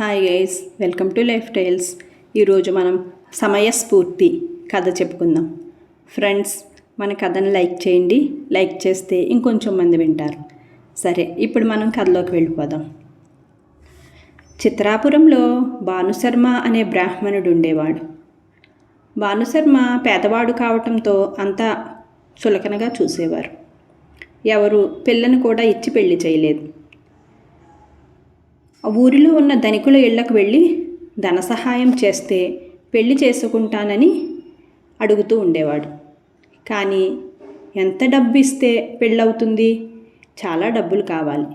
Hi guys welcome to life tiles ఈరోజు మనం సమయస్ఫూర్తి కథ చెప్పుకుందాం. ఫ్రెండ్స్ మన కథను లైక్ చేయండి. లైక్ చేస్తే ఇంకొంచెం మంది వింటారు. సరే ఇప్పుడు మనం కథలోకి వెళ్ళిపోదాం. చిత్రాపురంలో భానుశర్మ అనే బ్రాహ్మణుడు ఉండేవాడు. భానుశర్మ పేదవాడు కావటంతో అంతా చులకనగా చూసేవారు. ఎవరు పిల్లను కూడా ఇచ్చి పెళ్ళి చేయలేదు. ఊరిలో ఉన్న ధనికుల ఇళ్ళకు వెళ్ళి ధన సహాయం చేస్తే పెళ్ళి చేసుకుంటానని అడుగుతూ ఉండేవాడు. కానీ ఎంత డబ్బు ఇస్తే పెళ్ళవుతుంది? చాలా డబ్బులు కావాలి.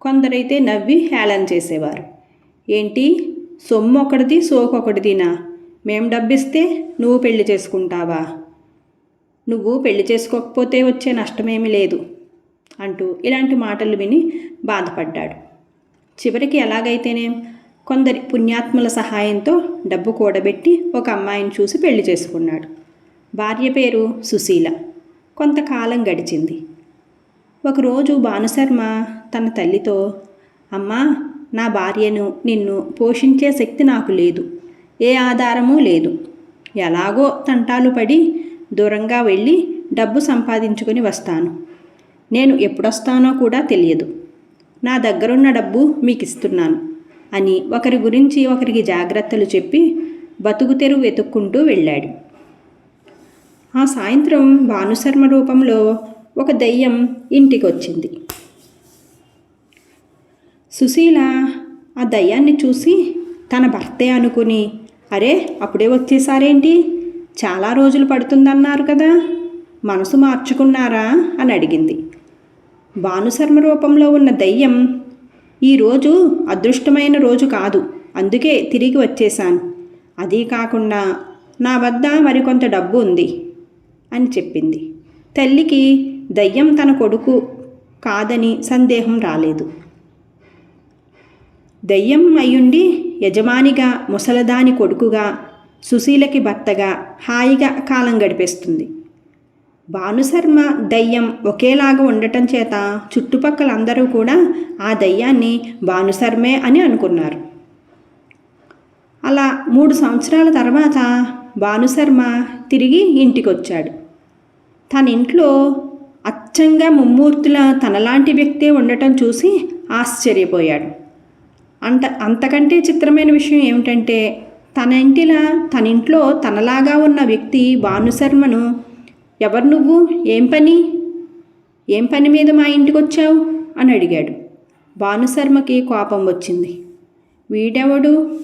కొందరైతే నవ్వి హేళన చేసేవారు. ఏంటి? సొమ్ము ఒకటిది సోకొకటిదినా మేం డబ్బిస్తే నువ్వు పెళ్ళి చేసుకుంటావా? నువ్వు పెళ్ళి చేసుకోకపోతే వచ్చే నష్టమేమీ లేదు అంటూ ఇలాంటి మాటలు విని బాధపడ్డాడు. చివరికి ఎలాగైతేనే కొందరి పుణ్యాత్ముల సహాయంతో డబ్బు కూడబెట్టి ఒక అమ్మాయిని చూసి పెళ్ళి చేసుకున్నాడు. భార్య పేరు సుశీల. కొంతకాలం గడిచింది. ఒకరోజు భానుశర్మ తన తల్లితో అమ్మా నా భార్యను నిన్ను పోషించే శక్తి నాకు లేదు. ఏ ఆధారమూ లేదు. ఎలాగో తంటాలు పడి దూరంగా వెళ్ళి డబ్బు సంపాదించుకొని వస్తాను. నేను ఎప్పుడొస్తానో కూడా తెలియదు. నా దగ్గరున్న డబ్బు మీకు ఇస్తున్నాను అని ఒకరి గురించి ఒకరికి జాగ్రత్తలు చెప్పి బతుకు తెరువు వెతుక్కుంటూ వెళ్ళాడు. ఆ సాయంత్రం భానుశర్మ రూపంలో ఒక దయ్యం ఇంటికి వచ్చింది సుశీల ఆ దయ్యాన్ని చూసి తన భర్తే అనుకుని అరే అప్పుడే వచ్చేసారేంటి? చాలా రోజులు పడుతుందన్నారు కదా మనసు మార్చుకున్నారా? అని అడిగింది. భానుశర్మ రూపంలో ఉన్న దయ్యం ఈరోజు అదృష్టమైన రోజు కాదు. అందుకే తిరిగి వచ్చేశాను. అదీ కాకుండా నా వద్ద మరికొంత డబ్బు ఉంది అని చెప్పింది. తల్లికి దయ్యం తన కొడుకు కాదని సందేహం రాలేదు. దయ్యం అయ్యుండి యజమానిగా ముసలదాని కొడుకుగా సుశీలకి భర్తగా హాయిగా కాలం గడిపేస్తుంది. భానుశర్మ దయ్యం ఒకేలాగా ఉండటం చేత చుట్టుపక్కలందరూ కూడా ఆ దయ్యాన్ని భానుశర్మే అని అనుకున్నారు. అలా మూడు సంవత్సరాల తర్వాత భానుశర్మ తిరిగి ఇంటికి వచ్చాడు తన ఇంట్లో అచ్చంగా ముమ్మూర్తుల తనలాంటి వ్యక్తే ఉండటం చూసి ఆశ్చర్యపోయాడు. అంత అంతకంటే చిత్రమైన విషయం ఏమిటంటే తన ఇంటిలా తన ఇంట్లో తనలాగా ఉన్న వ్యక్తి భానుశర్మను ఎవరు నువ్వు? ఏం పని? ఏం పని మీద మా ఇంటికి వచ్చావు అని అడిగాడు. భానుశర్మకి కోపం వచ్చింది. వీడెవడు?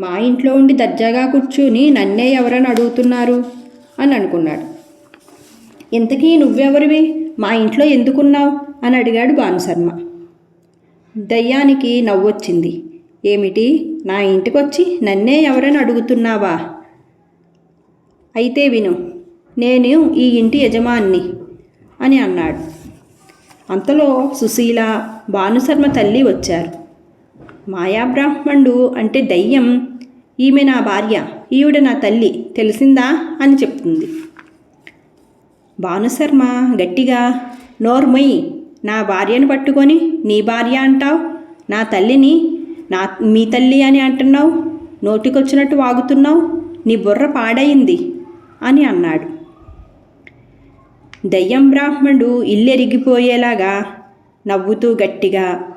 మా ఇంట్లో ఉండి దర్జాగా కూర్చుని నన్నే ఎవరని అడుగుతున్నారు? అని అనుకున్నాడు. ఇంతకీ నువ్వెవరివి? మా ఇంట్లో ఎందుకున్నావు? అని అడిగాడు భానుశర్మ. దయ్యానికి నవ్వొచ్చింది. ఏమిటి? నా ఇంటికొచ్చి నన్నే ఎవరని అడుగుతున్నావా? అయితే విను. నేను ఈ ఇంటి యజమాన్ని అని అన్నాడు. అంతలో సుశీల భానుశర్మ తల్లి వచ్చారు. మాయాబ్రాహ్మణుడు అంటే దయ్యం. ఈమె నా భార్య ఈవిడ నా తల్లి తెలిసిందా అని చెప్తుంది. భానుశర్మ గట్టిగా నోర్మొయ్యి నా భార్యను పట్టుకొని నీ భార్య అంటావు? నా తల్లిని నా మీ తల్లి అని అంటున్నావు? నోటికొచ్చినట్టు వాగుతున్నావు? నీ బుర్ర పాడయింది అని అన్నాడు. దయ్యం బ్రాహ్మణుడు ఇల్లెరిగిపోయేలాగా నవ్వుతూ గట్టిగా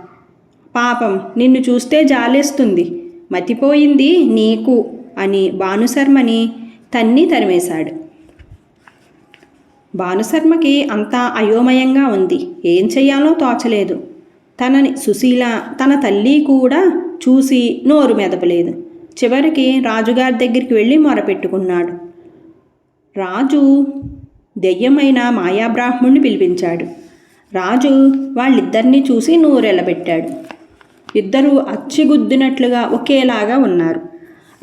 పాపం నిన్ను చూస్తే జాలేస్తుంది. మతిపోయింది నీకు అని భానుశర్మని తన్ని తరిమేశాడు. భానుశర్మకి అంతా అయోమయంగా ఉంది. ఏం చెయ్యాలో తోచలేదు. తనని సుశీల తన తల్లి కూడా చూసి నోరు మెదపలేదు. చివరికి రాజుగారి దగ్గరికి వెళ్ళి మొరపెట్టుకున్నాడు. రాజు దెయ్యమైన మాయాబ్రాహ్మణ్ణి పిలిపించాడు. రాజు వాళ్ళిద్దరినీ చూసి నూరెళ్ళబెట్టాడు. ఇద్దరూ అచ్చిగుద్దినట్లుగా ఒకేలాగా ఉన్నారు.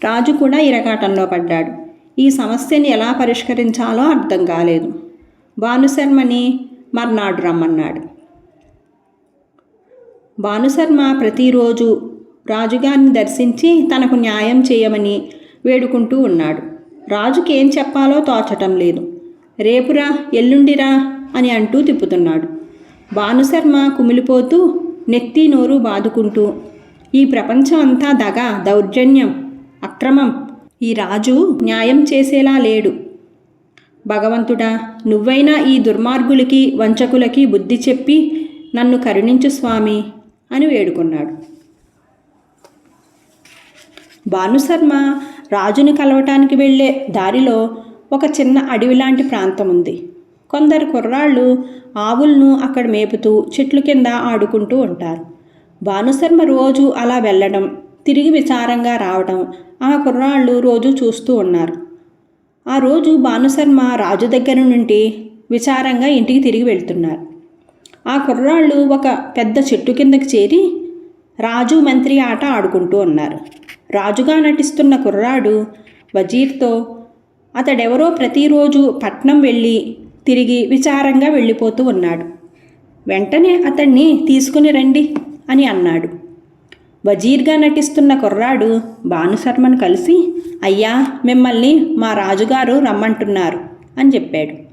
రాజు కూడా ఇరకాటంలో పడ్డాడు. ఈ సమస్యని ఎలా పరిష్కరించాలో అర్థం కాలేదు. భానుశర్మని మర్నాడు రమ్మన్నాడు. భానుశర్మ ప్రతిరోజు రాజుగారిని దర్శించి తనకు న్యాయం చేయమని వేడుకుంటూ ఉన్నాడు. రాజుకి ఏం చెప్పాలో తోచటం లేదు. రేపురా ఎల్లుండిరా అని అంటూ తిప్పుతున్నాడు. భానుశర్మ కుమిలిపోతూ నెత్తి నోరు బాదుకుంటూ ఈ ప్రపంచం అంతా దగ దౌర్జన్యం అక్రమం ఈ రాజు న్యాయం చేసేలా లేడు. భగవంతుడా నువ్వైనా ఈ దుర్మార్గులకి వంచకులకి బుద్ధి చెప్పి నన్ను కరుణించు స్వామి అని వేడుకున్నాడు. భానుశర్మ రాజుని కలవటానికి వెళ్ళే దారిలో ఒక చిన్న అడవి లాంటి ప్రాంతం ఉంది. కొందరు కుర్రాళ్ళు ఆవులను అక్కడ మేపుతూ చెట్లు కింద ఆడుకుంటూ ఉంటారు. భానుశర్మ రోజు అలా వెళ్ళడం తిరిగి విచారంగా రావడం ఆ కుర్రాళ్ళు రోజు చూస్తూ ఉన్నారు. ఆ రోజు భానుశర్మ రాజు దగ్గర నుండి విచారంగా ఇంటికి తిరిగి వెళ్తున్నారు. ఆ కుర్రాళ్ళు ఒక పెద్ద చెట్టు కిందకి చేరి రాజు మంత్రి ఆట ఆడుకుంటూ ఉన్నారు. రాజుగా నటిస్తున్న కుర్రాడు వజీర్తో అతడెవరో ప్రతిరోజు పట్నం వెళ్ళి తిరిగి విచారంగా వెళ్ళిపోతూ ఉన్నాడు. వెంటనే అతన్ని తీసుకుని రండి అని అన్నాడు. వజీర్గా నటిస్తున్న కుర్రాడు భానుశర్మను కలిసి అయ్యా మిమ్మల్ని మా రాజుగారు రమ్మంటున్నారు అని చెప్పాడు.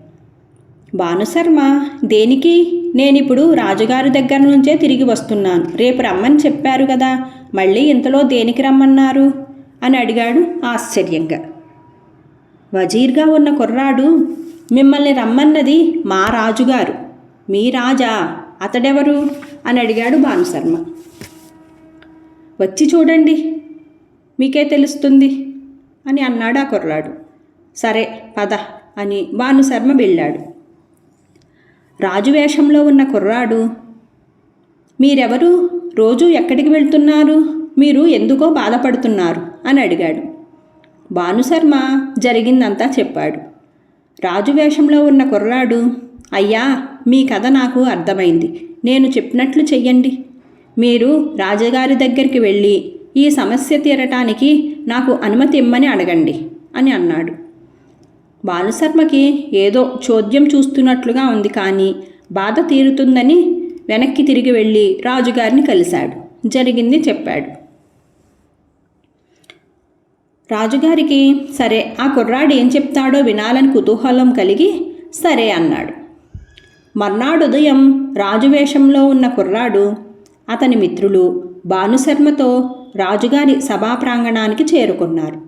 భానుశర్మ దేనికి? నేనిప్పుడు రాజుగారి దగ్గర నుంచే తిరిగి వస్తున్నాను. రేపు రమ్మని చెప్పారు కదా మళ్ళీ ఇంతలో దేనికి రమ్మన్నారు? అని అడిగాడు ఆశ్చర్యంగా. వజీర్గా ఉన్న కుర్రాడు మిమ్మల్ని రమ్మన్నది మా రాజుగారు. మీ రాజా అతడెవరు? అని అడిగాడు భానుశర్మ. వచ్చి చూడండి మీకే తెలుస్తుంది అని అన్నాడు ఆ కుర్రాడు. సరే పద అని భానుశర్మ వెళ్ళాడు. రాజు వేషంలో ఉన్న కుర్రాడు మీరెవరు? రోజు ఎక్కడికి వెళ్తున్నారు? మీరు ఎందుకో బాధపడుతున్నారు? అని అడిగాడు. భానుశర్మ జరిగిందంతా చెప్పాడు. రాజు వేషంలో ఉన్న కుర్రాడు అయ్యా మీ కథ నాకు అర్థమైంది. నేను చెప్పినట్లు చెయ్యండి. మీరు రాజుగారి దగ్గరికి వెళ్ళి ఈ సమస్య తీరటానికి నాకు అనుమతి ఇమ్మని అడగండి అని అన్నాడు. బాలశర్మకి ఏదో చోద్యం చూస్తున్నట్లుగా ఉంది కానీ బాధ తీరుతుందని వెనక్కి తిరిగి వెళ్ళి రాజుగారిని కలిశాడు. జరిగింది చెప్పాడు. రాజుగారికి సరే ఆ కుర్రాడు ఏం చెప్తాడో వినాలని కుతూహలం కలిగి సరే అన్నాడు. మర్నాడు ఉదయం రాజువేషంలో ఉన్న కుర్రాడు అతని మిత్రులు భానుశర్మతో రాజుగారి సభా ప్రాంగణానికి చేరుకున్నారు.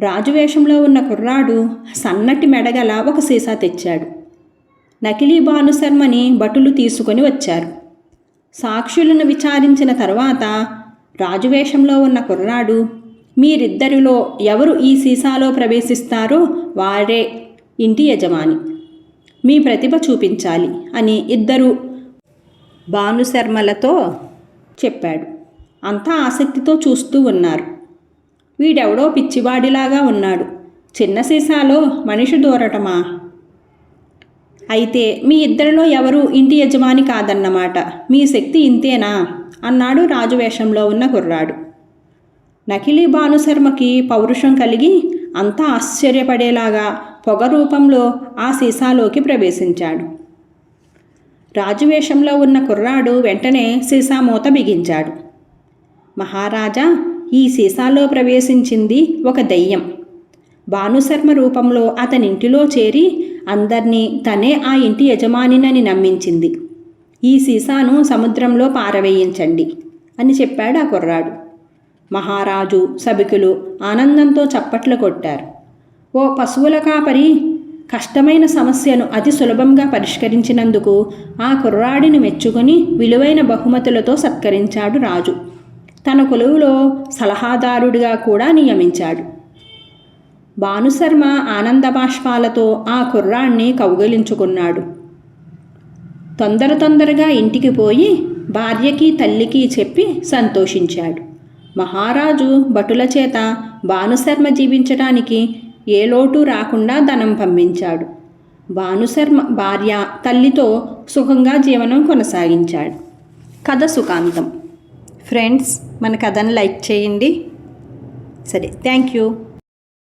రాజువేషంలో ఉన్న కుర్రాడు సన్నటి మెడగల ఒక సీసా తెచ్చాడు. నకిలీ భానుశర్మని భటులు తీసుకొని వచ్చారు. సాక్షులను విచారించిన తర్వాత రాజువేషంలో ఉన్న కుర్రాడు మీరిద్దరిలో ఎవరు ఈ సీసాలో ప్రవేశిస్తారో వారే ఇంటి యజమాని. మీ ప్రతిభ చూపించాలి అని ఇద్దరు భానుశర్మలతో చెప్పాడు. అంతా ఆసక్తితో చూస్తూ ఉన్నారు. వీడెవడో పిచ్చివాడిలాగా ఉన్నాడు. చిన్న సీసాలో మనిషి దూరటమా? అయితే మీ ఇద్దరిలో ఎవరు ఇంటి యజమాని కాదన్నమాట. మీ శక్తి ఇంతేనా? అన్నాడు రాజువేషంలో ఉన్న కుర్రాడు. నకిలీ భానుశర్మకి పౌరుషం కలిగి అంతా ఆశ్చర్యపడేలాగా పొగ రూపంలో ఆ సీసాలోకి ప్రవేశించాడు. రాజువేషంలో ఉన్న కుర్రాడు వెంటనే సీసా మూత బిగించాడు. మహారాజా ఈ సీసాలో ప్రవేశించింది ఒక దయ్యం. భానుశర్మ రూపంలో అతనింటిలో చేరి అందర్నీ తనే ఆ ఇంటి యజమానినని నమ్మించింది. ఈ సీసాను సముద్రంలో పారవేయించండి అని చెప్పాడు ఆ కుర్రాడు. మహారాజు సభికులు ఆనందంతో చప్పట్లు కొట్టారు. ఓ పశువుల కాపరి కష్టమైన సమస్యను అతి సులభంగా పరిష్కరించినందుకు ఆ కుర్రాడిని మెచ్చుకొని విలువైన బహుమతులతో సత్కరించాడు రాజు. తన కొలువులో సలహాదారుడిగా కూడా నియమించాడు. భానుశర్మ ఆనంద బాష్పాలతో ఆ కుర్రాణ్ణి కౌగలించుకున్నాడు. తొందర తొందరగా ఇంటికి పోయి భార్యకి తల్లికి చెప్పి సంతోషించాడు. మహారాజు భటుల చేత భానుశర్మ జీవించటానికి ఏ లోటు రాకుండా ధనం పంపించాడు. భానుశర్మ భార్య తల్లితో సుఖంగా జీవనం కొనసాగించాడు. కథ సుఖాంతం. ఫ్రెండ్స్ మన కథను లైక్ చేయండి. సరే థ్యాంక్ యూ.